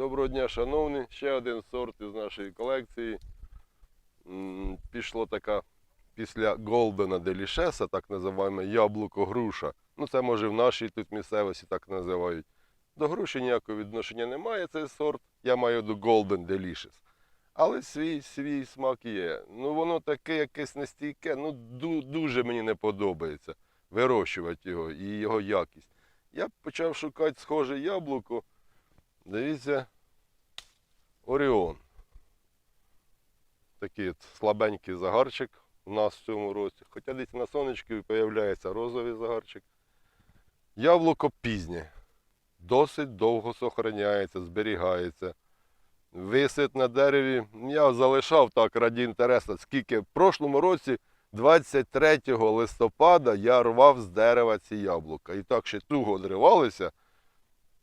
Доброго дня, шановні. Ще один сорт із нашої колекції. Пішло така після Голдена Делішеса, так називаємо яблуко груша. Ну, це може в нашій тут місцевості так називають. До груші ніякого відношення немає цей сорт. Я маю до Golden Delicious. Але свій, свій смак є. Ну воно таке якесь нестійке, ну ду- дуже мені не подобається вирощувати його і його якість. Я почав шукати схоже яблуко. Дивіться, Оріон. Такий от слабенький загарчик у нас в цьому році. Хоча десь на сонечку з'являється розовий загарчик. Яблуко пізнє. Досить довго сохраняється, зберігається. Висить на дереві. Я залишав так раді інтересу, скільки в прошлому році, 23 листопада, я рвав з дерева ці яблука. І так ще туго дривалися.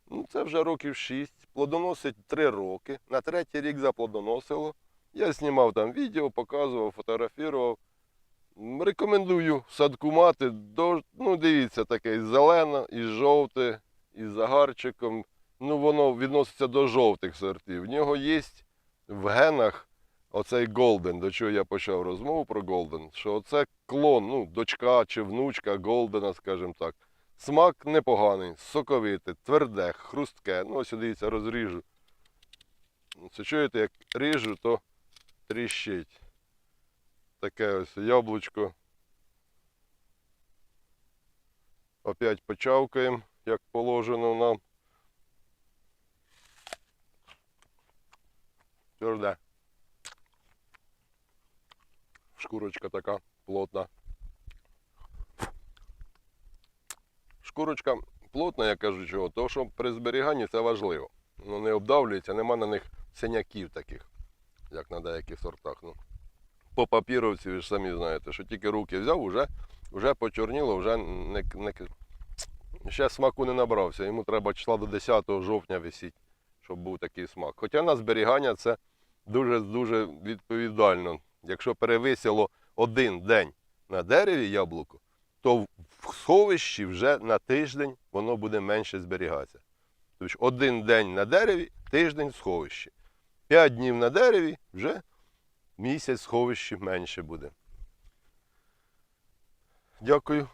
Ну, це вже років 6. Плодоносить 3 роки. На третій рік заплодоносило. Я знімав там відео, показував, фотографував. Рекомендую садку мати. Ну, дивіться, таке і зелене, і жовте, і з загарчиком. Ну, воно відноситься до жовтих сортів. В нього є в генах оцей Голден, до чого я почав розмову про Голден, що це клон, ну, дочка чи внучка Голдена, скажімо так. Смак непоганий, соковите, тверде, хрустке. Ну, ось дивіться, розріжу. Це чуєте, як ріжу, то тріщить. Таке ось яблучко. Опять почавкаємо, як положено нам. Тверде. Шкурочка така плотна. Шкурочка плотна, я кажу чого, тому що при зберіганні це важливо. Ну, не обдавлюється, нема на них синяків таких, як на деяких сортах. Ну, по папіровці, ви ж самі знаєте, що тільки руки взяв, вже, вже почорніло, вже не, не, ще смаку не набрався. Йому треба числа до 10 жовтня висіть, щоб був такий смак. Хоча на зберігання це дуже-дуже відповідально. Якщо перевисіло один день на дереві яблуко, то в сховищі вже на тиждень воно буде менше зберігатися. Тобто один день на дереві, тиждень в сховищі. П'ять днів на дереві вже місяць сховищі менше буде. Дякую.